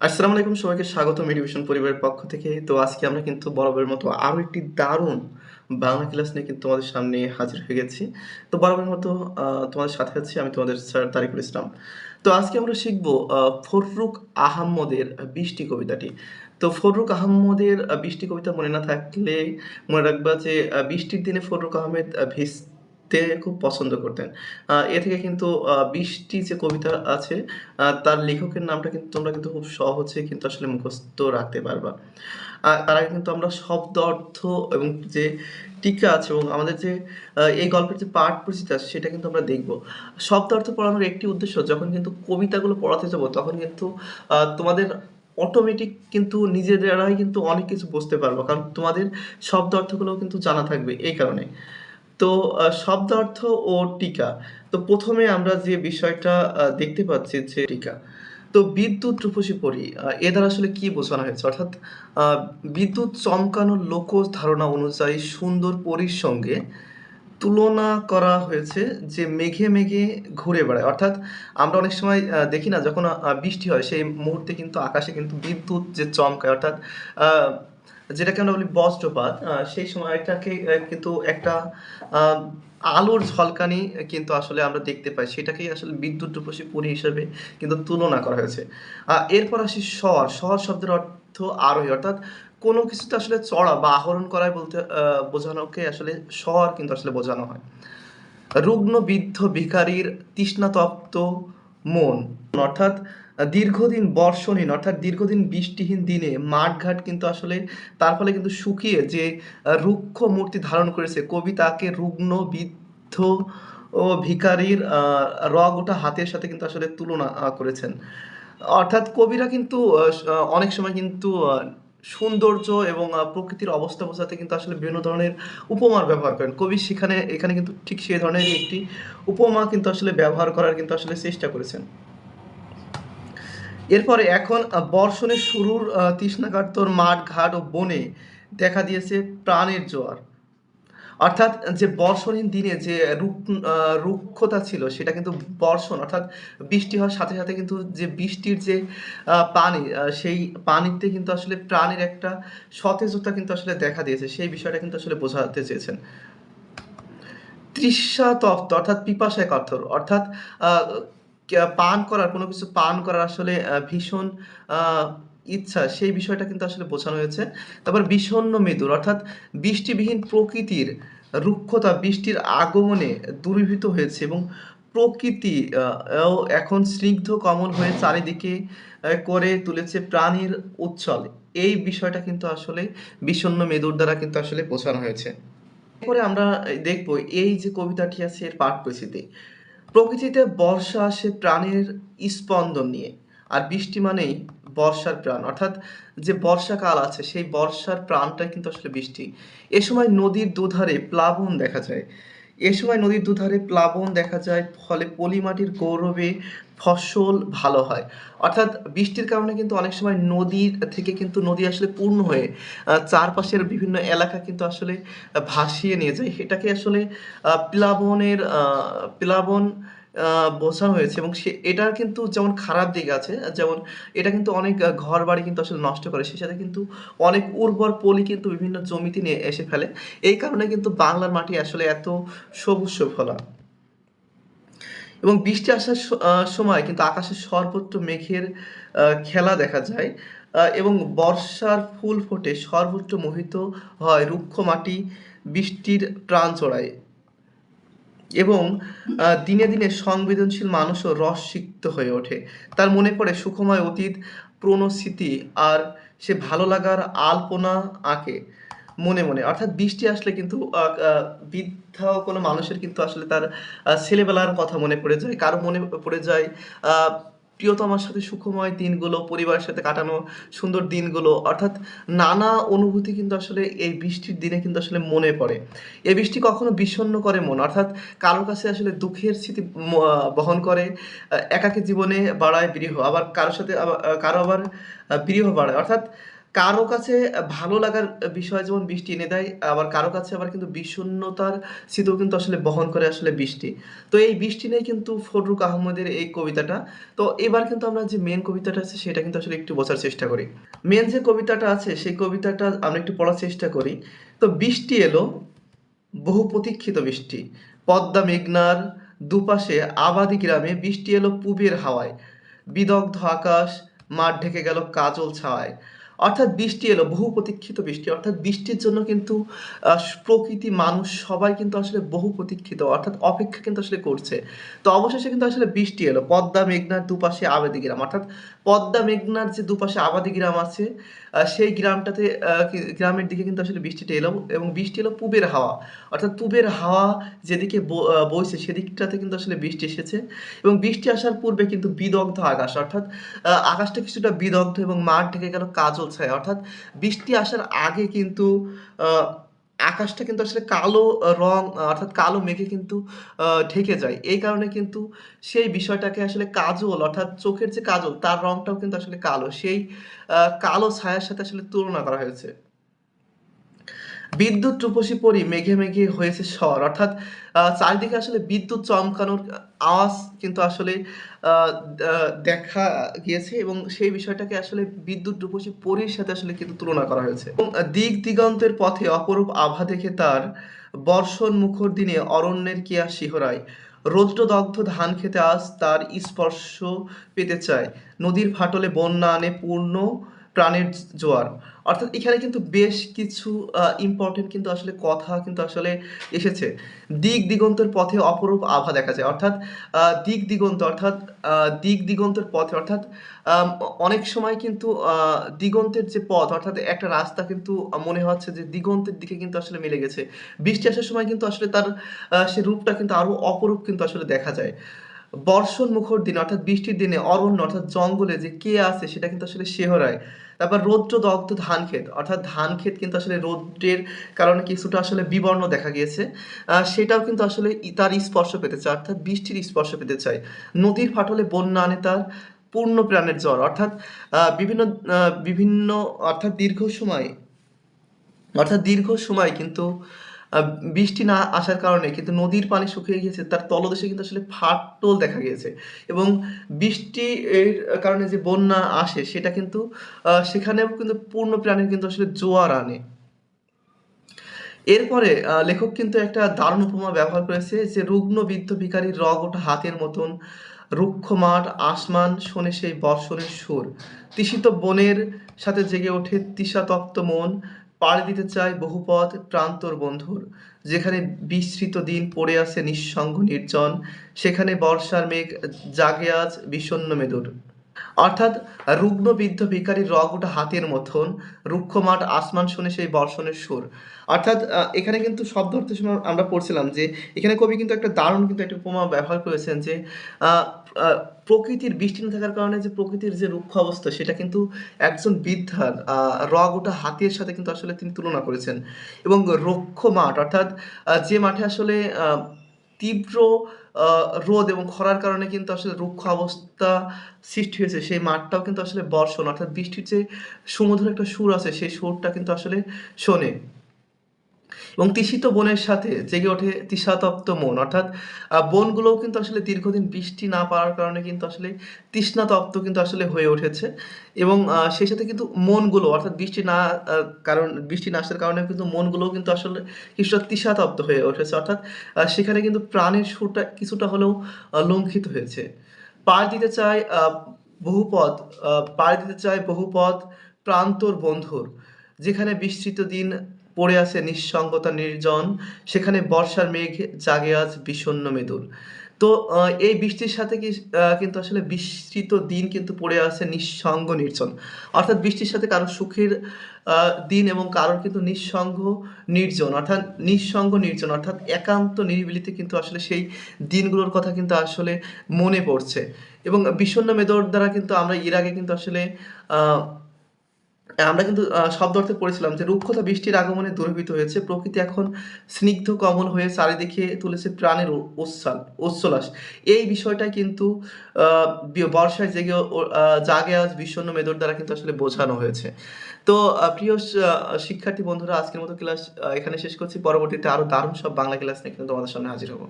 আসসালামু আলাইকুম সবাইকে স্বাগত মেডিভিশন পরিবারের পক্ষ থেকে। তো আজকে আমরা কিন্তু বরাবরের মতো আরও একটি দারুণ বাংলা ক্লাস নিয়ে কিন্তু তোমাদের সামনে হাজির হয়ে গেছি। তো বরাবরের মতো তোমাদের সাথে আছি আমি তোমাদের স্যার তারিকুল ইসলাম। তো আজকে আমরা শিখব ফররুক আহম্মদের বৃষ্টি কবিতাটি। তো ফররুক আহম্মদের বৃষ্টি কবিতা মনে না থাকলে মনে রাখবা যে বৃষ্টির দিনে ফররুক আহমেদ আহ, ভিজতে খুব পছন্দ করতেন। এ থেকে কিন্তু বৃষ্টি যে কবিতা আছে তার লেখকের নামটা কিন্তু তোমরা কিন্তু খুব সহজে কিন্তু আসলে মুখস্থ রাখতে পারবা। তার আগে কিন্তু আমরা শব্দ, অর্থ এবং যে টিকা আছে এবং আমাদের যে এই গল্পের যে পাঠ পরিচিতি আছে, সেটা কিন্তু আমরা দেখব। শব্দ, অর্থ পড়ানোর একটি উদ্দেশ্য, যখন কিন্তু কবিতাগুলো পড়াতে যাব, তখন কিন্তু তোমাদের অটোমেটিক কিন্তু নিজেরাই কিন্তু অনেক কিছু বুঝতে পারব। কারণ তোমাদের শব্দ অর্থগুলো কিন্তু জানা থাকবে এই কারণে। তো আহ, শব্দ অর্থ ও টিকা। তো প্রথমে আমরা যে বিষয়টা দেখতে পাচ্ছি যে টিকা। তো বিদ্যুৎ রূপসী পরি এ দ্বারা আসলে কি বোঝানো হয়েছে? অর্থাৎ বিদ্যুৎ চমকানো লোক ধারণা অনুযায়ী সুন্দর পরীর সঙ্গে তুলনা করা হয়েছে যে মেঘে মেঘে ঘুরে বেড়ায়। অর্থাৎ আমরা অনেক সময় দেখি না যখন বৃষ্টি হয় সেই মুহূর্তে কিন্তু আকাশে কিন্তু বিদ্যুৎ যে চমকায় অর্থাৎ যেটাকে আমরা বলি বজ্রপাত সেই সময়টাকে আহ, কিন্তু একটা আলোর ঝলকানি কিন্তু আসলে আমরা দেখতে পাই। সেটাকেই আসলে বিদ্যুৎ রূপসী পরি হিসেবে কিন্তু তুলনা করা হয়েছে। এরপর আসি স্বর। স্বর শব্দের অর্থ আরোহী অর্থাৎ কোনো কিছুতে আসলে চড়া বা আহরণ করায় বলতে বোঝানোকে আসলে স্বর কিন্তু আসলে বোঝানো হয়। রুগ্ন বৃদ্ধ ভিখারির তৃষ্ণাতপ্ত মন অর্থাৎ দীর্ঘদিন বর্ষণহীন অর্থাৎ দীর্ঘদিন বৃষ্টিহীন দিনে মাঠঘাট কিন্তু আসলে তার ফলে কিন্তু শুকিয়ে যে রুক্ষ মূর্তি ধারণ করেছে কবি তাকে রুগ্ন বৃদ্ধ ও ভিখারির আহ, রগ ওঠা হাতের সাথে কিন্তু আসলে তুলনা করেছেন। অর্থাৎ কবিরা কিন্তু অনেক সময় কিন্তু সৌন্দর্য এবং প্রকৃতির অবস্থা বোঝাতে কিন্তু আসলে বিভিন্ন ধরনের উপমার ব্যবহার করেন। কবি সেখানে এখানে কিন্তু ঠিক সেই ধরনের একটি উপমা কিন্তু আসলে ব্যবহার করার কিন্তু আসলে চেষ্টা করেছেন। এরপরে এখন বর্ষণের শুরুর তৃষ্ণাকার্তর মাঠ, ঘাট ও বনে দেখা দিয়েছে প্রাণের জোয়ার। অর্থাৎ, যে বর্ষণহীন দিনে যে রুক রুক্ষতা ছিল, সেটা কিন্তু বর্ষণ, অর্থাৎ বৃষ্টি হওয়ার সাথে সাথে কিন্তু যে বৃষ্টির যে পানি সেই পানিতে কিন্তু আসলে প্রাণের একটা সতেজতা কিন্তু আসলে দেখা দিয়েছে। সেই বিষয়টা কিন্তু আসলে বোঝাতে চেয়েছেন। তৃষ্ণা তপ্ত অর্থাৎ পিপাসায় কাতর অর্থাৎ পান করার, কোনো কিছু পান করার আসলে ভীষণ ইচ্ছা, সেই বিষয়টা কিন্তু আসলে বোঝানো হয়েছে। তারপর বিষণ্ণ মেদুর অর্থাৎ বৃষ্টিবিহীন প্রকৃতির রুক্ষতা, বৃষ্টির আগমনে দূরীভূত হয়েছে এবং প্রকৃতি এখন স্নিগ্ধ কমল হয়ে চারিদিকে করে তুলেছে প্রাণীর উচ্ছল। এই বিষয়টা কিন্তু আসলে বিষণ্ণ মেদুর দ্বারা কিন্তু আসলে বোঝানো হয়েছে। এরপরে আমরা দেখব এই যে কবিতাটি আছে, এর পাঠ পরিচিতি। প্রকৃতিতে বর্ষা আসে প্রাণের স্পন্দন নিয়ে, আর বৃষ্টি মানেই বর্ষার প্রাণ। অর্থাৎ যে বর্ষাকাল আছে, সেই বর্ষার প্রাণটাই কিন্তু আসলে বৃষ্টি। এ সময় নদীর দুধারে প্লাবন দেখা যায়। এ সময় নদীর দুধারে প্লাবন দেখা যায়, ফলে পলিমাটির গৌরবে ফসল ভালো হয়। অর্থাৎ বৃষ্টির কারণে কিন্তু অনেক সময় নদীর থেকে কিন্তু নদী আসলে পূর্ণ হয়ে চারপাশের বিভিন্ন এলাকা কিন্তু আসলে ভাসিয়ে নিয়ে যায়। এটাকে আসলে প্লাবনের প্লাবন বোঝানো হয়েছে এবং সে, এটার কিন্তু যেমন খারাপ দিক আছে যেমন এটা কিন্তু অনেক ঘর বাড়ি কিন্তু আসলে নষ্ট করে। সেই সাথে কিন্তু অনেক উর্বর পলি কিন্তু বিভিন্ন জমিতে নিয়ে এসে ফেলে। এই কারণে কিন্তু বাংলার মাটি আসলে এত সবুজ সুফলা এবং বৃষ্টি আসার সময় কিন্তু আকাশে সর্বত্র মেঘের খেলা দেখা যায় এবং বর্ষার ফুল ফোটে সর্বত্র মোহিত হয় রুক্ষ মাটি বৃষ্টির প্রাণ চড়ায়। এবং দিনে দিনে সংবেদনশীল মানুষও রসসিক্ত হয়ে ওঠে। তার মনে পড়ে সুখময় অতীত প্রণস্মৃতি আর সে ভালো লাগার আলপনা আঁকে মনে মনে। অর্থাৎ বৃষ্টি আসলে কিন্তু বৃদ্ধা কোনো মানুষের কিন্তু আসলে তার ছেলেবেলার কথা মনে পড়ে যায়, কারও মনে পড়ে যায় প্রিয়তমার সাথে সুখময় দিনগুলো, পরিবারের সাথে কাটানো সুন্দর দিনগুলো, অর্থাৎ নানা অনুভূতি কিন্তু আসলে এই বৃষ্টির দিনে কিন্তু আসলে মনে পড়ে। এই বৃষ্টি কখনো বিষণ্ণ করে মন, অর্থাৎ কারোর কাছে আসলে দুঃখের স্মৃতি বহন করে একাকে জীবনে বাড়ায় বিরহ, আবার কারোর সাথে আবার কারও আবার বিরহ বাড়ায়। অর্থাৎ কারও কাছে ভালো লাগার বিষয় যেমন বৃষ্টি এনে দেয়, আবার কারও কাছে আবার কিন্তু বিষণ্ণতার স্মৃতিও কিন্তু আসলে বহন করে আসলে বৃষ্টি। তো এই বৃষ্টি নিয়েই কিন্তু ফররুক আহমদের এই কবিতাটা। তো এবার কিন্তু আমরা যে মেন কবিতাটা আছে সেটা কিন্তু আসলে একটু বোঝার চেষ্টা করি। মেন যে কবিতাটা আছে সেই কবিতাটা আমরা একটু পড়ার চেষ্টা করি। তো বৃষ্টি এলো, বহু প্রতীক্ষিত বৃষ্টি। পদ্মা মেঘনার দুপাশে আবাদি গ্রামে বৃষ্টি এলো পুবের হাওয়ায়। বিদগ্ধ আকাশ, মাঠ ঢেকে গেল কাজল ছাওয়ায়। অর্থাৎ বৃষ্টি এলো, বহু প্রতীক্ষিত বৃষ্টি। অর্থাৎ বৃষ্টির জন্য কিন্তু প্রকৃতি, মানুষ সবাই কিন্তু আসলে বহু প্রতীক্ষিত অর্থাৎ অপেক্ষা কিন্তু আসলে করছে। তো অবশেষে কিন্তু আসলে বৃষ্টি এলো। পদ্মা মেঘনার দুপাশে আবাদি গ্রাম। অর্থাৎ পদ্মা মেঘনার যে দুপাশে আবাদি গ্রাম আছে, সেই গ্রামটাতে গ্রামের দিকে কিন্তু আসলে বৃষ্টিটা এলো এবং বৃষ্টি এলো পুবের হাওয়া। অর্থাৎ পুবের হাওয়া যেদিকে বইছে সেদিকটাতে কিন্তু আসলে বৃষ্টি এসেছে এবং বৃষ্টি আসার পূর্বে কিন্তু বিদগ্ধ আকাশ অর্থাৎ আকাশটা কিছুটা বিদগ্ধ এবং মাঠ ঢেকে গেল কাজল ছায়ায়। অর্থাৎ বৃষ্টি আসার আগে কিন্তু আকাশটা কিন্তু আসলে কালো রং অর্থাৎ কালো মেঘে কিন্তু ঢেকে যায়। এই কারণে কিন্তু সেই বিষয়টাকে আসলে কাজল, অর্থাৎ চোখের যে কাজল, তার রংটাও কিন্তু আসলে কালো। সেই কালো ছায়ার সাথে আসলে তুলনা করা হয়েছে। বিদ্যুৎ রূপসী পরী মেঘে, মেঘে হয়েছে স্বর। অর্থাৎ চারিদিকে আসলে বিদ্যুৎ চমকানোর আওয়াজ কিন্তু আসলে দেখা গিয়েছে এবং সেই বিষয়টাকে আসলে বিদ্যুৎ রূপসী পরীর সাথে আসলে কিন্তু তুলনা করা হয়েছে। এবং দিক দিগন্তের পথে অপরূপ আভা দেখে তার বর্ষণ মুখর দিনে অরণ্যের কেয়া শিহরায়। রৌদ্রদগ্ধ ধান ক্ষেতে আজ তার স্পর্শ পেতে চায়। নদীর ফাটলে বন্যা আনে পূর্ণ প্রাণের জোয়ার। অর্থাৎ এখানে কিন্তু বেশ কিছু ইম্পোর্টেন্ট কিন্তু আসলে কথা কিন্তু আসলে এসেছে। দিক দিগন্তের পথে অপরূপ আভা দেখা যায়। অর্থাৎ দিক দিগন্ত, অর্থাৎ দিক দিগন্তের পথে, অর্থাৎ অনেক সময় কিন্তু দিগন্তের যে পথ, অর্থাৎ একটা রাস্তা কিন্তু মনে হচ্ছে যে দিগন্তের দিকে কিন্তু আসলে মিলে গেছে। বৃষ্টি আসার সময় কিন্তু আসলে তার সে রূপটা কিন্তু আরও অপরূপ কিন্তু আসলে দেখা যায়। বর্ষণ মুখর দিনে, অর্থাৎ বৃষ্টির দিনে, অরণ্য, অর্থাৎ জঙ্গলে যে কে আছে সেটা কিন্তু আসলে শেহরায় তারপর রৌদ্রদগ্ধ ধান ক্ষেত, অর্থাৎ ধান ক্ষেত কিন্তু আসলে রৌদ্রের কারণে কিছুটা আসলে বিবর্ণ দেখা গিয়েছে। সেটাও কিন্তু আসলে তার স্পর্শ পেতে চায়, অর্থাৎ বৃষ্টির স্পর্শ পেতে চায়। নদীর ফাটলে বন্যা আনে তার পূর্ণ প্রাণের জ্বর। অর্থাৎ বিভিন্ন বিভিন্ন, অর্থাৎ দীর্ঘ সময়, অর্থাৎ দীর্ঘ সময় কিন্তু বৃষ্টি না আসার কারণে কিন্তু নদীর পানি শুকিয়ে গিয়েছে। তার তলদেশে কিন্তু আসলে ফাটল দেখা গিয়েছে এবং বৃষ্টি এর কারণে যে বন্যা আসে, সেটা কিন্তু সেখানেও কিন্তু পূর্ণ প্রাণের কিন্তু আসলে জোয়ার আনে। এরপরে লেখক কিন্তু একটা দারুণ উপমা ব্যবহার করেছে যে, রুগ্ন বৃদ্ধ ভিখারির রগ ওঠা হাতের মতন, রুক্ষ মাঠ, আসমান শোনে সেই বর্ষণের সুর। তৃষিত বনের সাথে জেগে ওঠে তৃষাতপ্ত মন। পাড়ি দিতে চায় বহুপথ প্রান্তর বন্ধুর। যেখানে বিস্মৃত দিন পড়ে আছে নিঃসঙ্গ নির্জন। সেখানে বর্ষার মেঘ জাগে আজ বিষণ্ণ মেদুর। অর্থাৎ রুগ্ন বৃদ্ধ ভিখারির রগ ওটা হাতের মতন, রুক্ষ মাঠ, আসমান শুনে সেই বর্ষণের সুর। অর্থাৎ এখানে কিন্তু শব্দ সময় আমরা পড়ছিলাম যে, এখানে কবি কিন্তু একটা দারুণ কিন্তু একটা উপমা ব্যবহার করেছেন যে প্রকৃতির বৃষ্টি না থাকার কারণে যে প্রকৃতির যে রুক্ষ অবস্থা, সেটা কিন্তু একজন বৃদ্ধার রগ ওটা হাতের সাথে কিন্তু আসলে তিনি তুলনা করেছেন। এবং রুক্ষ মাঠ, অর্থাৎ যে মাঠে আসলে তীব্র রোদ এবং খরার কারণে কিন্তু আসলে রুক্ষ অবস্থা সৃষ্টি হয়েছে সেই মাঠটাও কিন্তু আসলে বর্ষণ, অর্থাৎ বৃষ্টির যে সুমধুর একটা সুর আছে, সেই সুরটা কিন্তু আসলে শোনে। এবং তৃষিত বনের সাথে জেগে ওঠে তৃষাতপ্ত মন। অর্থাৎ বনগুলোও কিন্তু আসলে দীর্ঘদিন বৃষ্টি না পাওয়ার কারণে কিন্তু আসলে তৃষ্ণাতপ্ত কিন্তু আসলে হয়ে উঠেছে এবং সেই সাথে কিন্তু মনগুলো, অর্থাৎ বৃষ্টি না কারণ, বৃষ্টি না আসার কারণে কিন্তু মনগুলোও কিন্তু আসলে কিছুটা তৃষাতপ্ত হয়ে উঠেছে। অর্থাৎ সেখানে কিন্তু প্রাণের সুরটা কিছুটা হলেও লঙ্ঘিত হয়েছে। পাড়ি দিতে চায় বহুপদ পাড়ি দিতে চায় বহুপদ প্রান্তর বন্ধুর। যেখানে বিস্মৃত দিন পড়ে আছে নিঃসঙ্গতা নির্জন। সেখানে বর্ষার মেঘ জাগে আজ বিষণ্ন মেদুর। তো এই বৃষ্টির সাথে কি কিন্তু আসলে বিস্মৃত দিন কিন্তু পড়ে আছে নিঃসঙ্গ নির্জন। অর্থাৎ বৃষ্টির সাথে কারও সুখের দিন এবং কারোর কিন্তু নিঃসঙ্গ নির্জন অর্থাৎ নিঃসঙ্গ নির্জন, অর্থাৎ একান্ত নিরিবিলিতে কিন্তু আসলে সেই দিনগুলোর কথা কিন্তু আসলে মনে পড়ছে। এবং বিষণ্ণ মেদর দ্বারা কিন্তু আমরা এর আগে কিন্তু আসলে আমরা কিন্তু শব্দ অর্থে পড়েছিলাম যে রুক্ষতা বৃষ্টির আগমনে দূরীভূত হয়েছে। প্রকৃতি এখন স্নিগ্ধ, কমল হয়ে চারিদিকে তুলেছে প্রাণের উচ্ছ্বাল উচ্ছ্বাস। এই বিষয়টাই কিন্তু বর্ষায় জেগে জাগে আজ বিষণ্ণ মেদর দ্বারা কিন্তু আসলে বোঝানো হয়েছে। তো প্রিয় শিক্ষার্থী বন্ধুরা, আজকের মতো ক্লাস এখানে শেষ করছি। পরবর্তীতে আরও দারুণ সব বাংলা ক্লাস নিয়ে কিন্তু তোমাদের সামনে হাজির হব।